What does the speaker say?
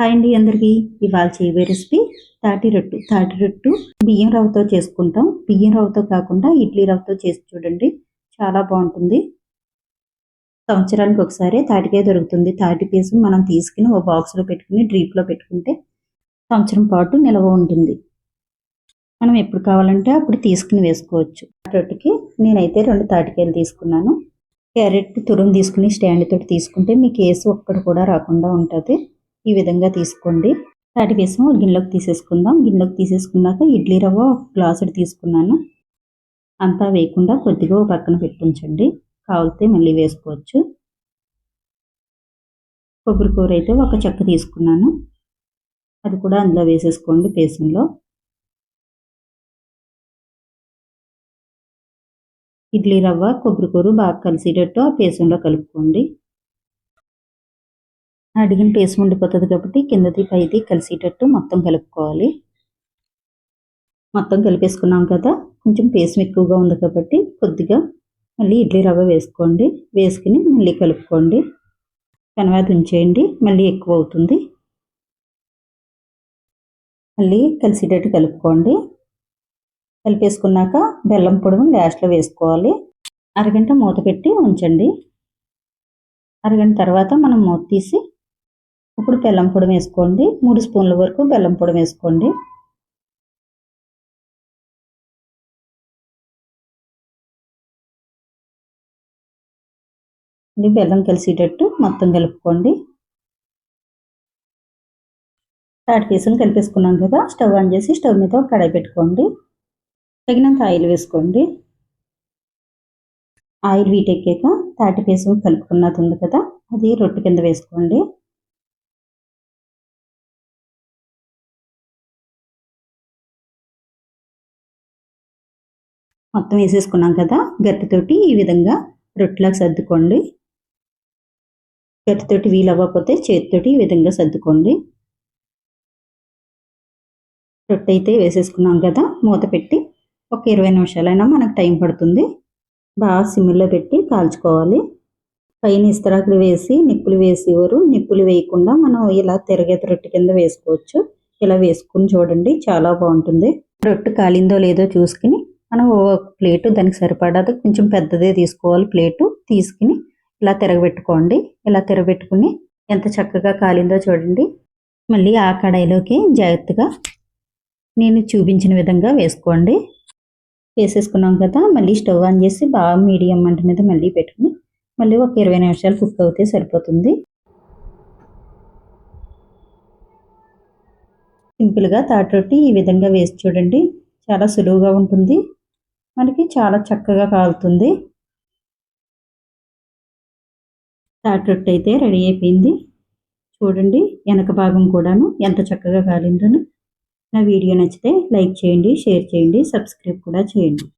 Hi అండి అందరికీ. ఇవాళ చేయబోయే రెసిపీ. తాటి రొట్టు. తాటి రొట్టు బియ్యం రవ్వతో చేసుకుంటాం. బియ్యం రవ్వతో కాకుండా ఇడ్లీ రవ్వతో చేసి చూడండి. చాలా బాగుంటుంది. సంవత్సరానికి ఒకసారి తాటికాయ దొరుకుతుంది. తాటి పీసు మనం తీసుకుని ఒక బాక్స్లో పెట్టుకుని డ్రీప్లో పెట్టుకుంటే సంవత్సరం పాటు నిల్వ ఉంటుంది. మనం ఎప్పుడు కావాలంటే అప్పుడు తీసుకుని వేసుకోవచ్చు. రొట్టెకి నేనైతే రెండు తాటికాయలు తీసుకున్నాను. క్యారెట్ తురుము తీసుకుని స్టాండ్ తోటి తీసుకుంటే మీకు కేసు ఒక్కడు కూడా రాకుండా ఉంటుంది. ఈ విధంగా తీసుకోండి. తాటి వేసం గిన్నెలోకి తీసేసుకుందాం. గిన్నెలోకి తీసేసుకున్నాక ఇడ్లీ రవ్వ ఒక గ్లాసుడు తీసుకున్నాను. అంతా వేయకుండా కొద్దిగా పక్కన పెట్టించండి. కావాలితే మళ్ళీ వేసుకోవచ్చు. కొబ్బరి కూర అయితే ఒక చెక్క తీసుకున్నాను. అది కూడా అందులో వేసేసుకోండి పేసంలో ఇడ్లీ రవ్వ కొబ్బరి కూర బాగా కలిసేటట్టు ఆ పేసంలో కలుపుకోండి. అడిగిన పేస్ట్ ఉండిపోతుంది కాబట్టి కిందది పైది కలిసేటట్టు మొత్తం కలుపుకోవాలి. మొత్తం కలిపేసుకున్నాం కదా కొంచెం పేసం ఎక్కువగా ఉంది కాబట్టి కొద్దిగా మళ్ళీ ఇడ్లీ రవ్వ వేసుకోండి. వేసుకుని మళ్ళీ కలుపుకోండి. కనవాత ఉంచేయండి మళ్ళీ ఎక్కువ అవుతుంది. మళ్ళీ కలిసేటట్టు కలుపుకోండి. కలిపేసుకున్నాక బెల్లం పొడుము లాస్ట్లో వేసుకోవాలి. అరగంట మూత పెట్టి ఉంచండి. అరగంట తర్వాత మనం మూత తీసి ఇప్పుడు బెల్లం పొడి వేసుకోండి. మూడు స్పూన్ల వరకు బెల్లం పొడి వేసుకోండి. బెల్లం కలిసేటట్టు మొత్తం కలుపుకోండి. తాటి పీసులు కలిపేసుకున్నాం కదా స్టవ్ ఆన్ చేసి స్టవ్ మీద ఒక కడాయి పెట్టుకోండి. తగినంత ఆయిల్ వేసుకోండి. ఆయిల్ వీటెక్కాక తాటి పీసు కలుపుకున్నది ఉంది కదా అది రొట్టె కింద వేసుకోండి. మొత్తం వేసేసుకున్నాం కదా. గట్టితోటి ఈ విధంగా రొట్టెలాగా సర్దుకోండి. గట్టితోటి వీలు అవ్వకపోతే చేతితోటి ఈ విధంగా సర్దుకోండి. రొట్టె అయితే వేసేసుకున్నాం కదా. మూత పెట్టి ఒక ఇరవై నిమిషాలైనా మనకు టైం పడుతుంది. బాగా సిమ్లో పెట్టి కాల్చుకోవాలి. పైన ఇస్తరాకులు వేసి నిప్పులు వేసేవారు. నిప్పులు వేయకుండా మనం ఇలా తిరగేత రొట్టె కింద వేసుకోవచ్చు. ఇలా వేసుకుని చూడండి చాలా బాగుంటుంది. రొట్టె కాలిందో లేదో చూసుకుని మనం ఒక ప్లేటు దానికి సరిపడదు. కొంచెం పెద్దదే తీసుకోవాలి ప్లేటు. తీసుకుని ఇలా తిరగబెట్టుకోండి. ఇలా తిరగబెట్టుకుని ఎంత చక్కగా కాలిందో చూడండి. మళ్ళీ ఆ కడాయిలోకి జాగ్రత్తగా నేను చూపించిన విధంగా వేసుకోండి. వేసేసుకున్నాం కదా. మళ్ళీ స్టవ్ ఆన్ చేసి బాగా మీడియం మంట మీద మళ్ళీ పెట్టుకుని మళ్ళీ ఒక ఇరవై నిమిషాలు కుక్ అవుతే సరిపోతుంది. సింపుల్గా తాటి రొట్టి ఈ విధంగా వేసి చూడండి. చాలా సులువుగా ఉంటుంది. మనకి చాలా చక్కగా కాలుతుంది. తాటి రొట్టె అయితే రెడీ అయిపోయింది. చూడండి వెనక భాగం కూడాను ఎంత చక్కగా కాలిందోను. నా వీడియో నచ్చితే లైక్ చేయండి షేర్ చేయండి సబ్స్క్రైబ్ కూడా చేయండి.